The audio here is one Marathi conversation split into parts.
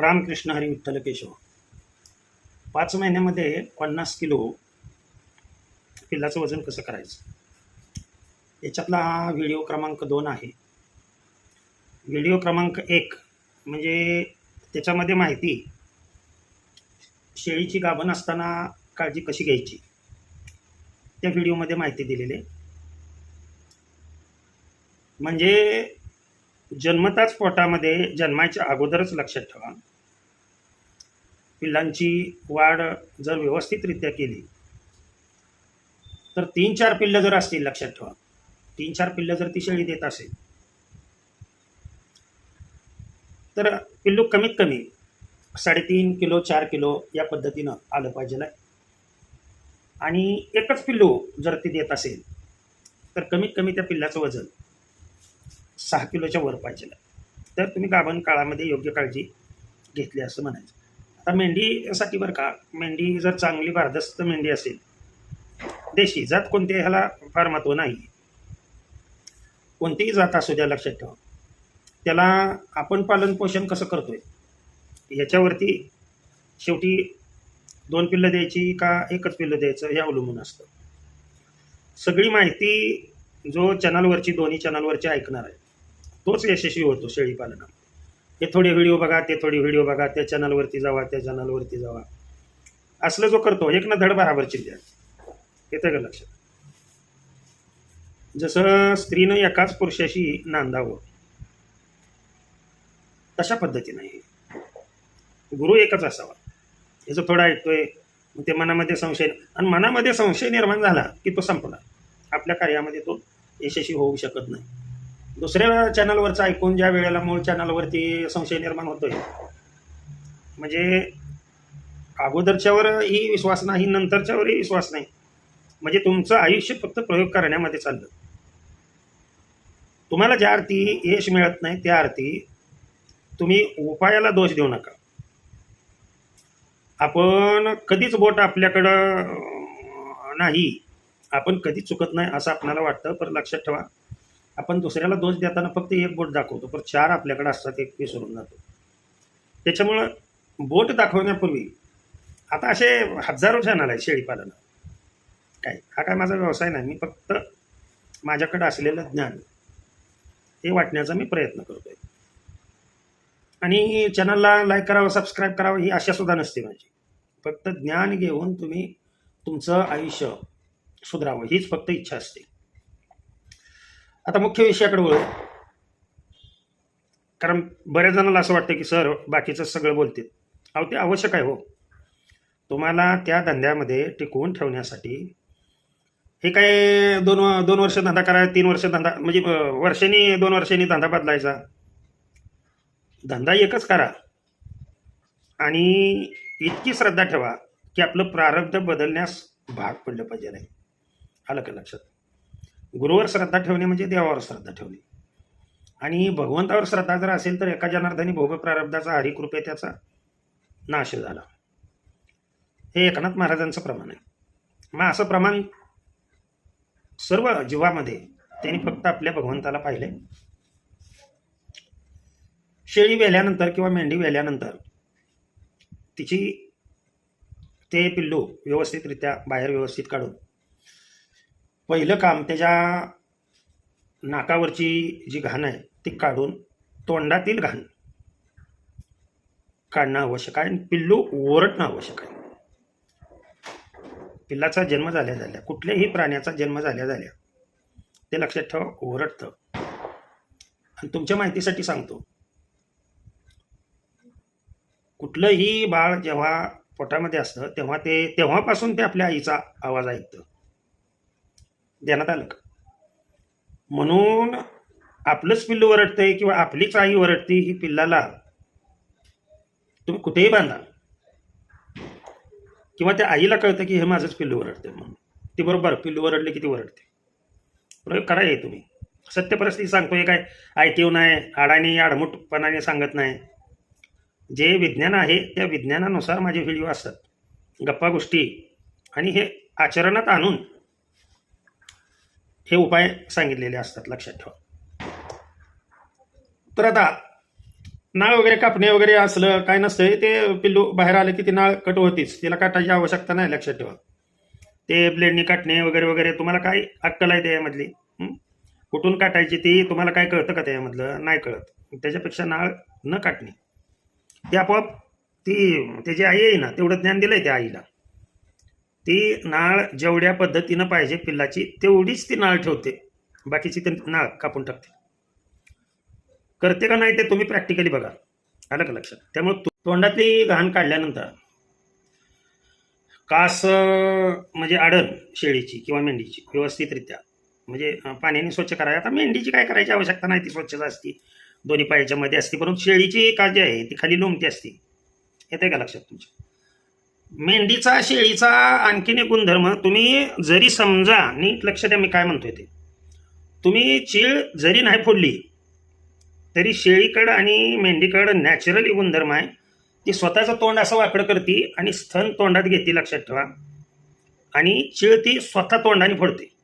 रामकृष्ण हरी विठ्ठल केशव. पाच महिन्यामध्ये पन्नास किलो पिल्लाचं वजन कसं करायचं? याच्यातला हा व्हिडिओ क्रमांक दोन आहे. व्हिडिओ क्रमांक एक म्हणजे त्याच्यामध्ये माहिती शेळीची गाभण असताना काळजी कशी घ्यायची? त्या व्हिडिओमध्ये माहिती दिलेली आहे. म्हणजे जन्मताच पोटामध्ये जन्माच्या अगोदरच लक्षात ठेवा. पिल्लांची वाढ जर व्यवस्थितरित्या केली तर तीन चार पिल्लं जर असतील लक्षात ठेवा. तीन चार पिल्लं जर ती शेळी देत असेल तर पिल्लू कमीत कमी साडेतीन किलो चार किलो या पद्धतीनं आलं पाहिजे आणि एकच पिल्लू जर ती देत असेल तर कमीत कमी त्या पिल्लाचं वजन सहा किलोच्या वर पाहिजे तर तुम्ही गाभण काळामध्ये योग्य काळजी घेतली असं म्हणायचं. आता मेंढीसाठी बरं का मेंढी जर चांगली भारदस्त मेंढी असेल देशी जात कोणती ह्याला फार महत्त्व नाही. कोणतीही जात असू द्या लक्षात ठेवा. त्याला आपण पालनपोषण कसं करतोय? याच्यावरती शेवटी दोन पिल्लं द्यायची का एकच पिल्लं द्यायचं हे अवलंबून असतं. सगळी माहिती जो चॅनलवरची दोन्ही चॅनलवरची ऐकणार आहे तोच यशस्वी होतो शेळी हे थोडे व्हिडिओ बघा ते थोडे व्हिडिओ बघा त्या चॅनलवरती जावा त्या चॅनलवरती जावा. असलं जो करतो एक ना धड बराबर चिंध्या येतं का लक्षात? जसं स्त्रीनं एकाच पुरुषाशी नांदावं तशा पद्धतीनं हे. गुरु एकच असावा. याचं थोडं ऐकतोय ते मनामध्ये संशय आणि मनामध्ये संशय निर्माण झाला की तो संपला आपल्या कार्यामध्ये तो यशस्वी होऊ शकत नाही. दुसऱ्या चॅनलवरचं ऐकून ज्या वेळेला मूळ चॅनलवरती संशय निर्माण होतोय म्हणजे अगोदरच्यावरही विश्वास नाही नंतरच्यावरही विश्वास नाही. म्हणजे तुमचं आयुष्य फक्त प्रयोग करण्यामध्ये चाललं. तुम्हाला ज्या अर्थी यश मिळत नाही त्या अर्थी तुम्ही उपायाला दोष देऊ नका. आपण कधीच बोट आपल्याकडं नाही. आपण कधीच चुकत नाही असं आपल्याला वाटतं पण लक्षात ठेवा. आपण दुसऱ्याला दोष देताना फक्त एक बोट दाखवतो. पण चार आपल्याकडे असतात एक विसरून जातो. त्याच्यामुळं बोट दाखवण्यापूर्वी आता असे हजारो चॅनल आहे शेळीपालन. काय? हा काय माझा व्यवसाय नाही. मी फक्त माझ्याकडे असलेलं ज्ञान हे वाटण्याचा मी प्रयत्न करतोय. आणि चॅनलला लाईक करावं सबस्क्राईब करावं ही आशा सुद्धा नसते माझी. फक्त ज्ञान घेऊन तुम्ही तुमचं आयुष्य सुधारावं हीच फक्त इच्छा असते. आता मुख्य विषयाकडे वळू. कारण बऱ्याच जणांना असं वाटतं की सर बाकीचं सगळं बोलतील. अहो ते आवश्यक आहे हो. तुम्हाला त्या धंद्यामध्ये टिकवून ठेवण्यासाठी हे काय दोन दोन वर्ष धंदा करा तीन वर्ष धंदा म्हणजे वर्षांनी दोन वर्षांनी धंदा बदलायचा? धंदा एकच करा. आणि इतकी श्रद्धा ठेवा की आपलं प्रारब्ध बदलण्यास भाग पडलं पाहिजे नाही. आलं का लक्षात? गुरुवर श्रद्धा ठेवणे म्हणजे देवावर श्रद्धा ठेवणे. आणि भगवंतावर श्रद्धा जर असेल तर एका जनार्दनी भोग प्रारब्धाचा हरिकृपे त्याचा नाश झाला. हे एकनाथ महाराजांचं प्रमाण आहे. मग असं प्रमाण सर्व जीवामध्ये त्यांनी फक्त आपल्या भगवंताला पाहिले. शेळी वेल्यानंतर किंवा मेंढी वेल्यानंतर तिची ते पिल्लू व्यवस्थितरित्या बाहेर व्यवस्थित काढून पहिलं काम त्याच्या नाकावरची जी घाण आहे ती काढून तोंडातील घाण काढणं आवश्यक आहे आणि पिल्लू ओरडणं आवश्यक आहे. पिल्लाचा जन्म झाल्या झाल्या कुठल्याही प्राण्याचा जन्म झाल्या झाल्या ते लक्षात ठेवा ओरडतं. आणि तुमच्या माहितीसाठी सांगतो कुठलंही बाळ जेव्हा पोटामध्ये असतं तेव्हा ते तेव्हापासून ते आपल्या आईचा आवाज ऐकतं. ध्यानात आलं. का म्हणून आपलंच पिल्लू वरडतंय किंवा आपलीच आई वरडते ही पिल्लाला तुम्ही कुठेही बांधा. किंवा त्या आईला कळतं की हे माझंच पिल्लू वरडते म्हणून. ती बरोबर पिल्लू वरडले की ती वरडते. प्रयोग करा हे तुम्ही. सत्य परिस्थिती सांगतोय काय? ऐकीव नाही आडाने आडमुटपणाने सांगत नाही. जे विज्ञान आहे त्या विज्ञानानुसार माझे व्हिडिओ असतात. गप्पा गोष्टी. आणि हे आचरणात आणून हे उपाय सांगितलेले असतात लक्षात ठेवा. तर आता नाळ वगैरे कापणे वगैरे असलं काय नसतं ते पिल्लू बाहेर आले की ती नाळ कट होतीच. तिला काटायची आवश्यकता नाही लक्षात ठेवा. ते ब्लेडनी काटणे वगैरे वगैरे तुम्हाला काय अक्कल आहे त्यामधली? कुठून काटायची ती तुम्हाला काय कळतं का त्यामधलं? नाही कळत. त्याच्यापेक्षा नाळ न काटणे. ती आपोआप ती त्याची आई आहे ना तेवढं ज्ञान दिलंय त्या आईला. ती नाळ जेवढ्या पद्धतीनं पाहिजे पिल्लाची तेवढीच ती नाळ ठेवते. बाकीची ती नाळ कापून टाकते. करते का नाही ते तुम्ही प्रॅक्टिकली बघा. आलं का लक्षात? त्यामुळे तोंडातली घाण काढल्यानंतर कास म्हणजे आडण शेळीची किंवा मेंढीची व्यवस्थितरित्या म्हणजे पाण्याने स्वच्छ करायला आता मेंढीची काय करायची आवश्यकता नाही ती स्वच्छता असती. दोन्ही पायाच्या मध्ये असते परंतु शेळीची काळजी आहे ती खाली लोंबती असते. येते का लक्षात तुमच्या मेंढीचा शेळीचा आणखीन एक गुणधर्म तुम्ही जरी समजा नीट लक्ष द्या मी काय म्हणतोय ते. तुम्ही चीळ जरी नाही फोडली तरी शेळीकडं आणि मेंढीकडं नॅचरली गुणधर्म आहे. ती स्वतःचं तोंड असं वाकडं करते आणि स्तन तोंडात घेते लक्षात ठेवा. आणि चीळ ती स्वतः तोंडाने फोडते.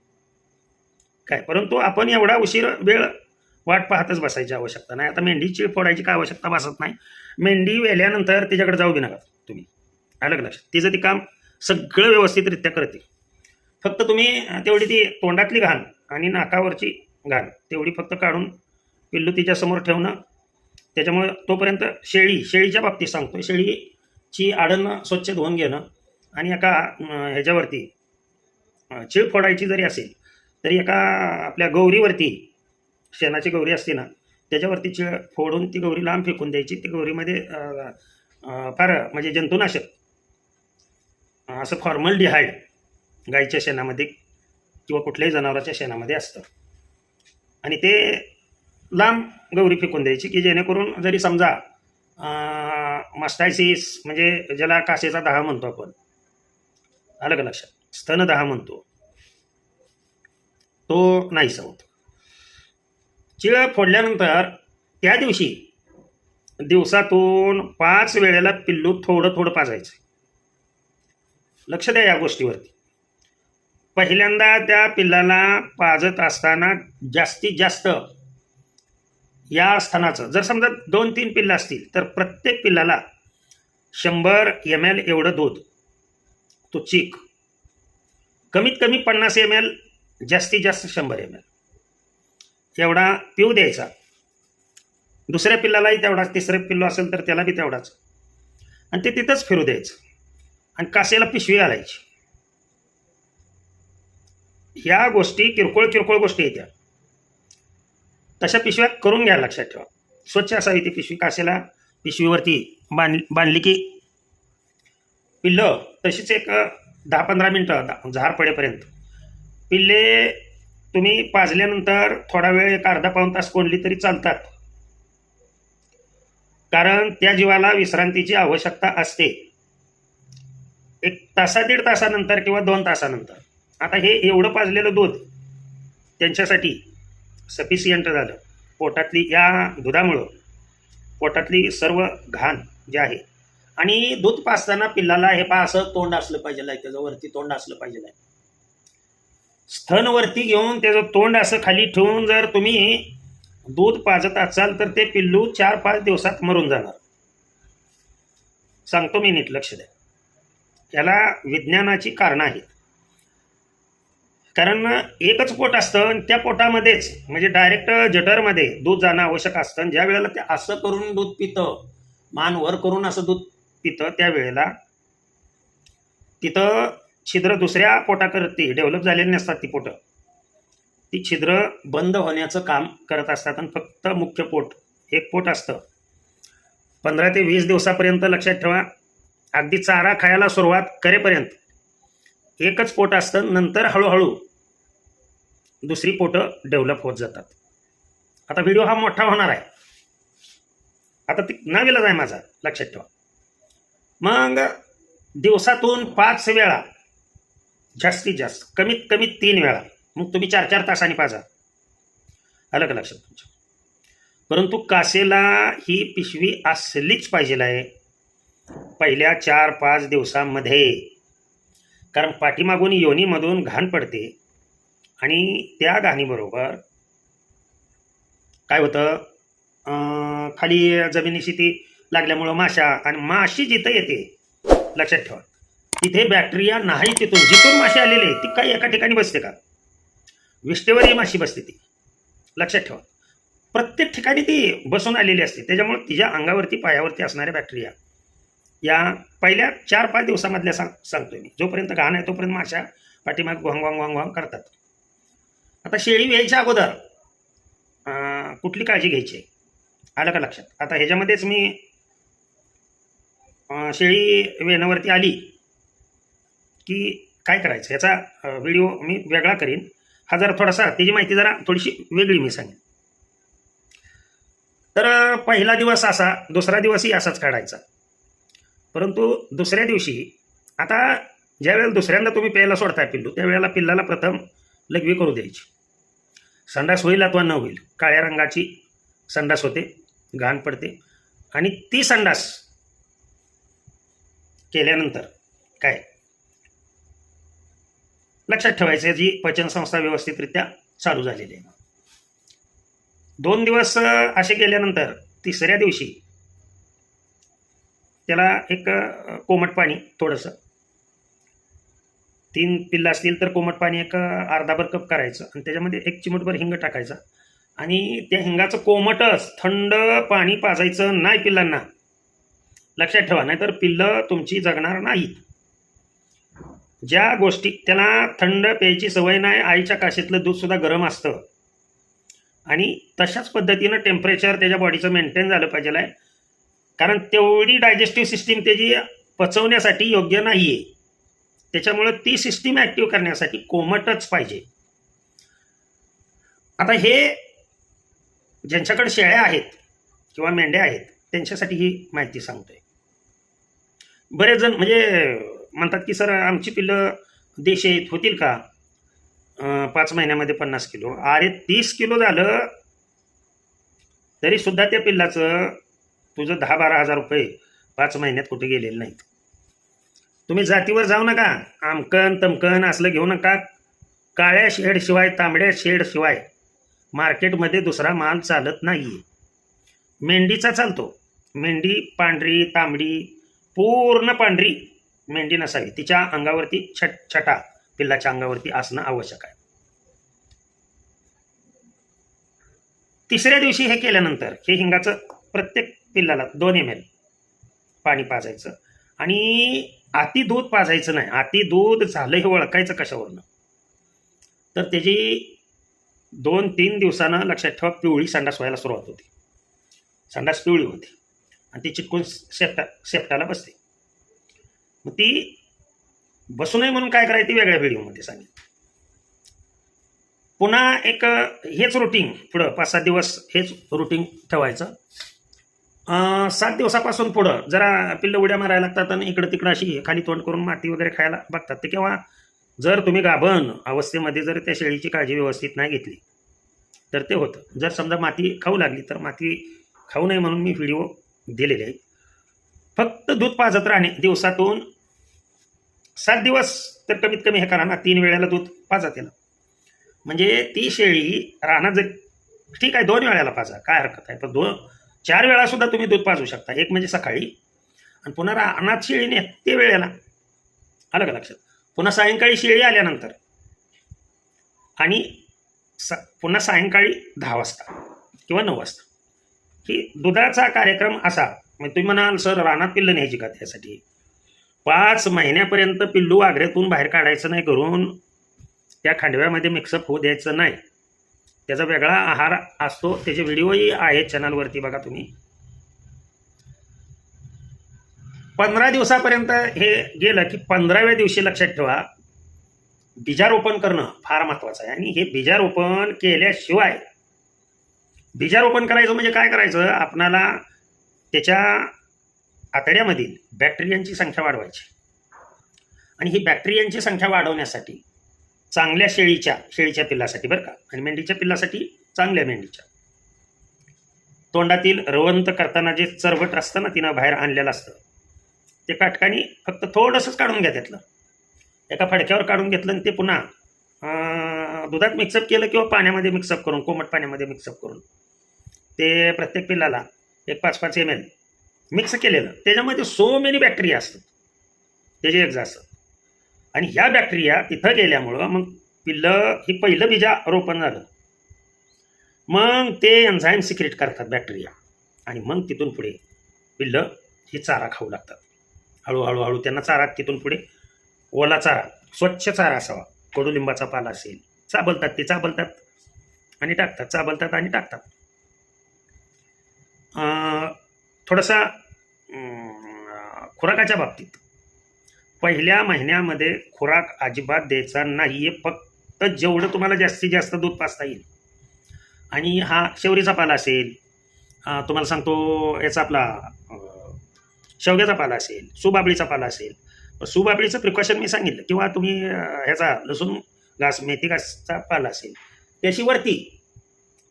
काय? परंतु आपण एवढा उशीर वेळ वाट पाहतच बसायची आवश्यकता नाही. आता मेंढी चीळ फोडायची काय आवश्यकता भासत नाही. मेंढी वेल्यानंतर तिच्याकडे जाऊ बी नका तुम्ही. आलं का लक्षात? तिचं ती काम सगळं व्यवस्थितरित्या करते. फक्त तुम्ही तेवढी ती तोंडातली घाण आणि नाकावरची घाण तेवढी फक्त काढून पिल्लू तिच्यासमोर ठेवणं. त्याच्यामुळे तोपर्यंत शेळी शेळीच्या बाबतीत सांगतो शेळीची आडणं स्वच्छ धुवून घेणं आणि एका ह्याच्यावरती चिळ फोडायची जरी असेल तरी एका आपल्या गौरीवरती शेणाची गौरी असते ना त्याच्यावरती चिळ फोडून ती गौरी लांब फेकून द्यायची. ती गौरीमध्ये फार म्हणजे जंतुनाशक असं फॉर्मल डिहाईड गाईच्या शेणामध्ये किंवा कुठल्याही जनावराच्या शेणामध्ये असतं. आणि ते लांब गौरी फेकून द्यायची की जेणेकरून जरी समजा मस्टायसिस म्हणजे ज्याला कासेचा दहा म्हणतो आपण आलं का लक्षात? स्तन दहा म्हणतो. तो नाहीसा होतो. चिळ फोडल्यानंतर त्या दिवशी दिवसातून पाच वेळेला पिल्लू थोडं थोडं पाजायचं. लक्ष द्या या गोष्टीवरती. पहिल्यांदा त्या पिल्लाला पाजत असताना जास्तीत जास्त या स्थानाचं जर समजा दोन तीन पिल्लं असतील तर प्रत्येक पिल्लाला शंभर एम एल एवढं दूध तो चीक. कमीत कमी पन्नास एम एल जास्तीत जास्त शंभर एम एल एवढा पिऊ द्यायचा. दुसऱ्या पिल्लालाही तेवढाच तिसरं पिल्लू असेल तर त्याला बी तेवढाच. आणि ते तिथंच फिरू द्यायचं. आणि कासेला पिशवी घालायची. ह्या गोष्टी किरकोळ किरकोळ गोष्टी येत्या. तशा पिशव्या करून घ्या लक्षात ठेवा. स्वच्छ असावी ती पिशवी. कासेला पिशवीवरती बांध बांधली की पिल्लं तशीच एक दहा पंधरा मिनटं झार पडेपर्यंत. पिल्ले तुम्ही पाजल्यानंतर थोडा वेळ एक अर्धा पाऊण तास कोंडली तरी चालतात. कारण त्या जीवाला विश्रांतीची आवश्यकता असते. एक तासा दीड तासानंतर किंवा दोन तासानंतर. आता हे एवढं पाजलेलं दूध त्यांच्यासाठी सफिशियंट झालं. पोटातली या दुधामुळं पोटातली सर्व घाण जे आहे आणि दूध पाजताना पिल्लाला हे पा असं तोंड असलं पाहिजे आहे त्याचं वरती तोंड असलं पाहिजे. आहे स्तन वरती घेऊन त्याचं तोंड असं खाली ठेवून जर तुम्ही दूध पाजत असाल तर ते पिल्लू चार पाच दिवसात मरून जाणार. सांगतो मी नीट लक्ष द्या. याला विज्ञानाची कारणं आहेत. कारण एकच पोट असतं आणि त्या पोटामध्येच म्हणजे डायरेक्ट जठरमध्ये दूध जाणं आवश्यक असतं. आणि ज्या वेळेला ते असं करून दूध पितं मान वर करून असं दूध पितं त्यावेळेला तिथं छिद्र दुसऱ्या पोटाकरती डेव्हलप झालेली नसतात ती पोटं. ती छिद्र बंद होण्याचं काम करत असतात आणि फक्त मुख्य पोट एक पोट असतं. पंधरा ते वीस दिवसापर्यंत लक्षात ठेवा अगदी चारा खायला सुरुवात करेपर्यंत एकच पोट असतं नंतर हळूहळू दुसरी पोटं डेव्हलप होत जातात. आता व्हिडिओ हा मोठा होणार आहे. आता ती नावेलाच आहे माझा लक्षात ठेवा. मग दिवसातून पाच वेळा जास्तीत जास्त कमीत कमी तीन वेळा मग तुम्ही चार चार तासांनी पाजा. अलग लक्षात तुमच्या परंतु कासेला ही पिशवी असलीच पाहिजे आहे. पहिल्या चार पाच दिवसामध्ये. कारण पाठीमागून योनीमधून घाण पडते. आणि त्या घाणीबरोबर काय होतं? खाली जमिनीशी ती लागल्यामुळं माशा आणि माशी जिथं येते लक्षात ठेवा. तिथे बॅक्टेरिया नाही तिथून जिथून माशी आलेली ती काही एका ठिकाणी बसते का? विष्टेवरही माशी बसते ती. लक्षात ठेवा. प्रत्येक ठिकाणी ती बसून आलेली असते. त्याच्यामुळे तिच्या अंगावरती पायावरती असणाऱ्या बॅक्टेरिया या पहिल्या चार पाच दिवसामधल्या सांग सांगतोय मी. जोपर्यंत घाण आहे तोपर्यंत माशा पाठीमाग वांग वांग वांग वांग करतात. आता शेळी व्यायच्या अगोदर कुठली काळजी घ्यायची? आहे? आलं का लक्षात? आता ह्याच्यामध्येच मी शेळी वेणावरती आली की काय करायचं? याचा व्हिडिओ मी वेगळा करीन. हा जरा थोडासा त्याची माहिती जरा थोडीशी वेगळी मी सांगेन. तर पहिला दिवस असा दुसरा दिवसही असाच काढायचा. परंतु दुसऱ्या दिवशी आता ज्यावेळेला दुसऱ्यांदा तुम्ही प्यायला सोडताय पिल्लू त्यावेळेला पिल्लाला प्रथम लघवी करू द्यायची. संडास होईल अथवा न होईल काळ्या रंगाची संडास होते घाण पडते. आणि ती संडास केल्यानंतर काय? लक्षात ठेवायचं जी पचनसंस्था व्यवस्थितरित्या चालू झालेली आहे. दोन दिवस असे गेल्यानंतर तिसऱ्या दिवशी त्याला एक कोमट पाणी थोडंसं. तीन पिल्लं असतील तर कोमट पाणी एक अर्धाभर कप करायचं. आणि त्याच्यामध्ये एक चिमटभर हिंग टाकायचा. आणि त्या हिंगाचं कोमटच थंड पाणी पाजायचं नाही पिल्लांना. लक्षात ठेवा नाहीतर पिल्लं तुमची जगणार नाहीत. ज्या गोष्टी त्याला थंड प्यायची सवय नाही आईच्या काशीतलं दूधसुद्धा गरम असतं. आणि तशाच पद्धतीनं टेम्परेचर त्याच्या बॉडीचं मेंटेन झालं पाहिजे आहे कारण तेवढी डायजेस्टिव्ह सिस्टीम त्याची पचवण्यासाठी योग्य नाही आहे त्याच्यामुळं ती सिस्टीम ॲक्टिव्ह करण्यासाठी कोमटच पाहिजे. आता हे ज्यांच्याकडे शेळ्या आहेत किंवा मेंढ्या आहेत त्यांच्यासाठी ही माहिती सांगतोय. बरेच जण म्हणजे म्हणतात की सर आमची पिल्लं देश येत होतील का? पाच महिन्यामध्ये पन्नास किलो. अरे तीस किलो झालं तरी सुद्धा त्या पिल्लाचं तुझं दहा बारा हजार रुपये पाच महिन्यात कुठे गेलेले नाहीत. तुम्ही जातीवर जाऊ नका. आमकन तमकन असलं घेऊ नका. काळ्या शेडशिवाय तांबड्या शेडशिवाय मार्केटमध्ये दुसरा माल चालत नाही मेंढीचा चालतो. मेंढी पांढरी तांबडी पूर्ण पांढरी मेंढी नसावी. तिच्या अंगावरती छट छटा पिल्लाच्या अंगावरती असणं आवश्यक आहे. तिसऱ्या दिवशी हे केल्यानंतर हे हिंगाचं प्रत्येक पिल्लाला. दोन एम एल पाणी पाजायचं. आणि आती दूध पाजायचं नाही. आती दूध झालं हे ओळखायचं कशावरनं? तर त्याची दोन तीन दिवसानं लक्षात ठेवा पिवळी संडास व्हायला सुरुवात होती. संडास पिवळी होती. आणि ती चिटकून शेपटा शेपटाला बसते. मग ती बसू नये म्हणून काय करायचं? वेगळ्या व्हिडिओमध्ये सांगितलं पुन्हा एक हेच रुटीन पुढं पाच सात दिवस हेच रुटीन ठेवायचं. सात दिवसापासून पुढं जरा पिल्लं उड्या मारायला लागतात आणि इकडं तिकडं अशी खाली तोंड करून माती वगैरे खायला बघतात. ते किंवा जर तुम्ही गाभण अवस्थेमध्ये जर त्या शेळीची काळजी व्यवस्थित नाही घेतली तर ते होतं. जर समजा माती खाऊ लागली तर माती खाऊ नये म्हणून मी व्हिडिओ दिलेले आहेत. फक्त दूध पाजत राहणे दिवसातून सात दिवस तर कमीत कमी हे करा ना तीन वेळेला दूध पाजत येणं म्हणजे ती शेळी राहणं जर ठीक आहे दोन वेळेला पाजा काय हरकत आहे पण दोन चार वेळा सुद्धा तुम्ही दूध पाजू शकता. एक म्हणजे सकाळी आणि पुन्हा रानात शिळीने ते वेळेला आलं का लक्षात? पुन्हा सायंकाळी शेळी आल्यानंतर आणि स पुन्हा सायंकाळी दहा वाजता किंवा नऊ वाजता. की दुधाचा कार्यक्रम असा म्हणजे तुम्ही म्हणाल सर रानात पिल्लं न्यायची का त्यासाठी? पाच महिन्यापर्यंत पिल्लू आग्र्यातून बाहेर काढायचं नाही करून त्या खांडव्यामध्ये मिक्सअप होऊ द्यायचं नाही. त्याचा वेगळा आहार असतो. त्याचे व्हिडिओही आहेत चॅनलवरती बघा तुम्ही. पंधरा दिवसापर्यंत हे गेलं की पंधराव्या दिवशी लक्षात ठेवा बीजारोपण करणं फार महत्त्वाचं आहे. आणि हे बीजारोपण केल्याशिवाय बीजारोपण करायचं म्हणजे काय करायचं? आपणाला त्याच्या आतड्यामधील बॅक्टेरियांची संख्या वाढवायची. आणि ही बॅक्टेरियांची संख्या वाढवण्यासाठी चांगल्या शेळीच्या शेळीच्या पिल्लासाठी बरं का. आणि मेंढीच्या पिल्लासाठी चांगल्या मेंढीच्या. तोंडातील रवंत करताना जे चरवट असतं ना तिनं बाहेर आणलेलं असतं. ते काटकानी फक्त थोडंसंच काढून घ्या त्यातलं. एका फडक्यावर काढून घेतलं आणि ते पुन्हा दुधात मिक्सअप केलं किंवा पाण्यामध्ये मिक्सअप करून कोमट पाण्यामध्ये मिक्सअप करून ते प्रत्येक पिल्लाला एक पाच पाच एम एल मिक्स केलेलं. त्याच्यामध्ये सो मेनी बॅक्टेरिया असतात. त्याचे एक असतात आणि ह्या बॅक्टेरिया तिथं गेल्यामुळं मग पिल्लं ही पहिलं बीजा रोपण झालं. मग ते एन्झाईम सिक्रेट करतात बॅक्टेरिया आणि मग तिथून पुढे पिल्लं ही चारा खाऊ लागतात. हळूहळू हळू त्यांना चारा तिथून पुढे ओला चारा स्वच्छ चारा असावा. कडुलिंबाचा पाला असेल चाबलतात ते चाबलतात आणि टाकतात चाबलतात आणि टाकतात. थोडासा खुराकाच्या बाबतीत पहिल्या महिन्यामध्ये खुराक अजिबात द्यायचा नाही आहे फक्त जेवढं तुम्हाला जास्तीत जास्त दूध पाचता येईल. आणि हा शेवरीचा पाला असेल तुम्हाला सांगतो याचा आपला शेवग्याचा पाला असेल सुबाबळीचा पाला असेल. सुबाबळीचं प्रिकॉशन मी सांगितलं किंवा तुम्ही ह्याचा लसूण घास मेथी घासचा पाला असेल त्याची वरती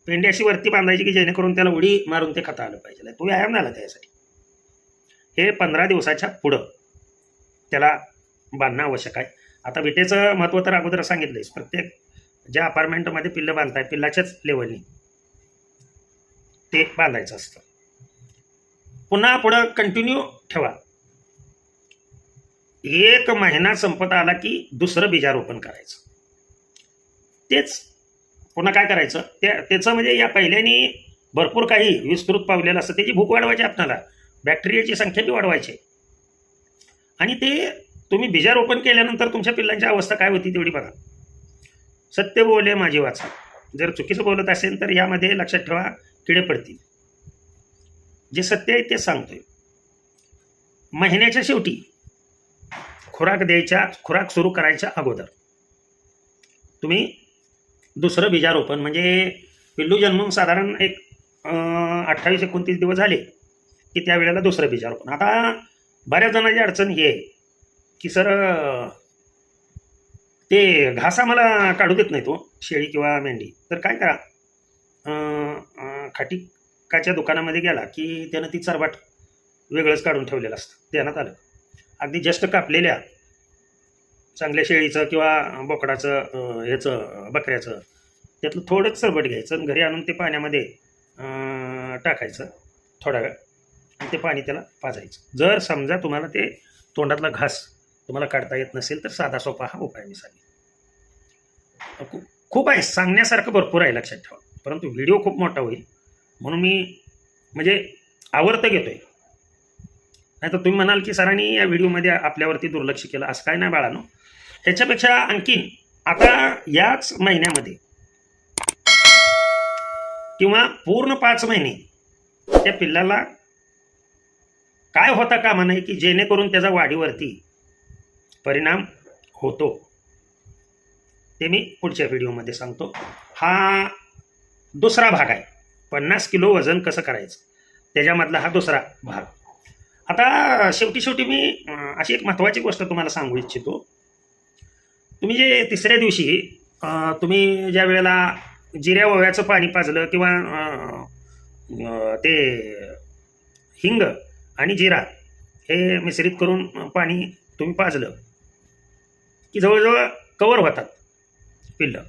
पेंडी अशी वरती बांधायची की जेणेकरून त्याला उडी मारून ते खाता आलं पाहिजे. तो व्यायाम झाला त्यासाठी. हे पंधरा दिवसाच्या पुढं. त्याला बांधणं आवश्यक आहे. आता विटेचं महत्त्व तर अगोदर सांगितलंयच प्रत्येक ज्या अपार्टमेंटमध्ये पिल्लं बांधताय पिल्लाच्याच लेवलनी ते बांधायचं असतं. पुन्हा पुढं कंटिन्यू ठेवा. एक महिना संपत आला की दुसरं बीजारोपण करायचं. तेच पुन्हा काय करायचं? त्या त्याचं म्हणजे या पहिल्याने भरपूर काही विस्तृत पावलेलं असतं. त्याची भूक वाढवायची आपल्याला. बॅक्टेरियाची संख्या बी वाढवायची. आणि ते तुम्ही बीजारोपण केल्यानंतर तुमच्या पिल्लांची अवस्था काय होती तेवढी बघा. सत्य बोले माझी वाचा जर चुकीचं बोलत असेल तर यामध्ये लक्षात ठेवा किडे पडतील. जे सत्य आहे ते सांगतोय. महिन्याच्या शेवटी खुराक द्यायच्या खुराक सुरू करायच्या अगोदर तुम्ही दुसरं बीजारोपण म्हणजे पिल्लू जन्मून साधारण एक अठ्ठावीस एकोणतीस दिवस झाले की त्यावेळेला दुसरं बीजारोपण. आता बऱ्याच जणांची अडचण ही आहे. की सर ते घास आम्हाला काढू देत नाही तो हो, शेळी किंवा मेंढी. तर काय करा? खाटिकाच्या दुकानामध्ये गेला की त्यानं ती चरबाट वेगळंच काढून ठेवलेलं असतं देण्यात आलं. अगदी जस्ट कापलेल्या चांगल्या शेळीचं किंवा बोकडाचं ह्याचं बकऱ्याचं त्यातलं थोडंच सरबट घ्यायचं आणि घरी आणून ते पाण्यामध्ये टाकायचं थोडा वेळ. ते पाणी त्याला पाजायचं. जर समजा तुम्हाला ते तोंडातला घास तुम्हाला काढता येत नसेल तर साधा सोपा हा उपाय मी सांगेन. खूप आहे सांगण्यासारखं भरपूर आहे लक्षात ठेवा. परंतु व्हिडिओ खूप मोठा होईल. म्हणून मी म्हणजे आवर्त घेतोय. नाही तर तुम्ही म्हणाल की सरांनी या व्हिडिओमध्ये आपल्यावरती दुर्लक्ष केलं. असं काय नाही बाळानो. त्याच्यापेक्षा आणखीन आता याच महिन्यामध्ये किंवा पूर्ण पाच महिने त्या पिल्लाला काय होता कामा नाही की जेणेकरून त्याचा वाढीवरती परिणाम होतो? ते मी पुढच्या व्हिडिओमध्ये सांगतो. हा दुसरा भाग आहे. पन्नास किलो वजन कसं करायचं? त्याच्यामधला हा दुसरा भाग. आता शेवटी शेवटी मी अशी एक महत्त्वाची गोष्ट तुम्हाला सांगू इच्छितो. तुम्ही जे तिसऱ्या दिवशी तुम्ही ज्या वेळेला जिऱ्या ओव्याचं पाणी पाजलं किंवा ते हिंग आणि जिरा हे मिश्रित करून पाणी तुम्ही पाजलं की जवळजवळ कवर होतात पिल्लं.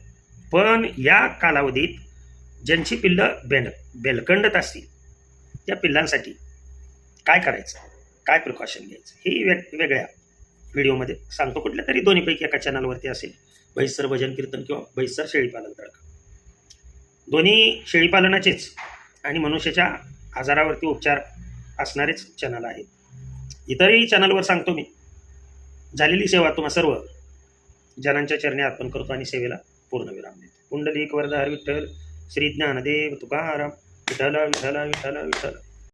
पण या कालावधीत ज्यांची पिल्लं बेल बेलकंडत असतील त्या पिल्लांसाठी काय करायचं? काय प्रिकॉशन घ्यायचं? हे वेग वेगळ्या व्हिडिओमध्ये सांगतो. कुठल्या तरी दोन्हीपैकी एका चॅनलवरती असेल. भैसर भजन कीर्तन किंवा भैसर शेळीपालन तडका. दोन्ही शेळीपालनाचेच आणि मनुष्याच्या आजारावरती उपचार असणारेच चॅनल आहेत. इतरही चॅनलवर सांगतो मी. झालेली सेवा तुम्हा सर्व जनांच्या चरणी अर्पण करतो आणि सेवेला पूर्ण विराम देतो. कुंडलिक वरदार विठ्ठल श्री ज्ञानदेव तुकाराम विठ्ठल विठ्ठल विठ्ठल विठ्ठल.